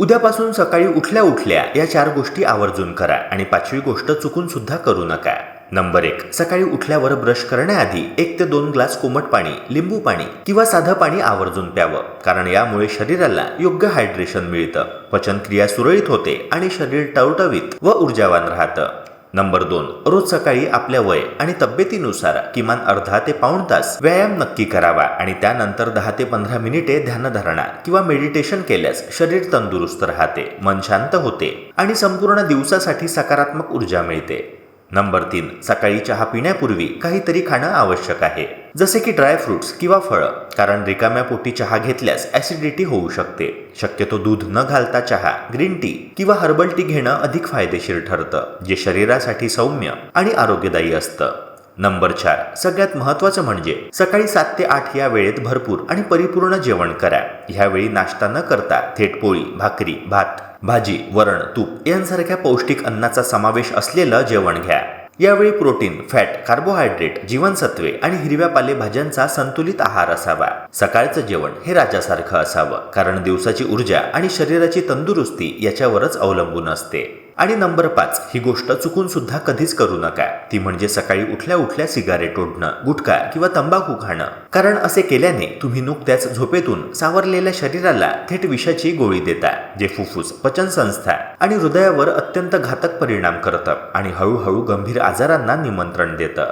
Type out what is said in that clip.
उद्यापासून सकाळी उठल्या उठल्या या चार गोष्टी आवर्जून करा आणि पाचवी गोष्ट चुकून सुद्धा करू नका. नंबर एक सकाळी उठल्यावर ब्रश करण्याआधी एक ते दोन ग्लास कोमट पाणी लिंबू पाणी किंवा साधं पाणी आवर्जून प्यावं कारण यामुळे शरीराला योग्य हायड्रेशन मिळतं. पचनक्रिया सुरळीत होते आणि शरीर टवटवीत व ऊर्जावान राहतं. नंबर दोन रोज सकाळी आपल्या वय आणि तब्येतीनुसार किमान अर्धा ते पाऊण तास व्यायाम नक्की करावा आणि त्यानंतर दहा ते पंधरा मिनिटे ध्यानधारणा किंवा मेडिटेशन केल्यास शरीर तंदुरुस्त राहते मन शांत होते आणि संपूर्ण दिवसासाठी सकारात्मक ऊर्जा मिळते. नंबर तीन सकाळी चहा पिण्यापूर्वी काहीतरी खाणं आवश्यक आहे. जसे की ड्रायफ्रुट्स किंवा फळं कारण रिकाम्या पोटी चहा घेतल्यास ॲसिडिटी होऊ शकते. शक्यतो दूध न घालता चहा ग्रीन टी किंवा हर्बल टी घेणं अधिक फायदेशीर ठरतं जे शरीरासाठी सौम्य आणि आरोग्यदायी असतं. नंबर चार सगळ्यात महत्त्वाचं म्हणजे सकाळी सात ते आठ या वेळेत भरपूर आणि परिपूर्ण जेवण करा. ह्यावेळी नाश्ता न करता थेट पोळी भाकरी भात भाजी वरण तूप यांसारख्या पौष्टिक अन्नाचा समावेश असलेलं जेवण घ्या. यावेळी प्रोटीन फॅट कार्बोहायड्रेट जीवनसत्वे आणि हिरव्या पालेभाज्यांचा संतुलित आहार असावा. सकाळचं जेवण हे राजासारखं असावं कारण दिवसाची ऊर्जा आणि शरीराची तंदुरुस्ती याच्यावरच अवलंबून असते. आणि नंबर पाच ही गोष्ट चुकून सुद्धा कधीच करू नका. ती म्हणजे सकाळी उठल्या उठल्या सिगारेट ओढणं गुटखा किंवा तंबाखू खाणं. कारण असे केल्याने तुम्ही नुकत्याच झोपेतून सावरलेल्या शरीराला थेट विषाची गोळी देता जे फुफ्फुस पचनसंस्था आणि हृदयावर अत्यंत घातक परिणाम करतं आणि हळूहळू गंभीर आजारांना निमंत्रण देतं.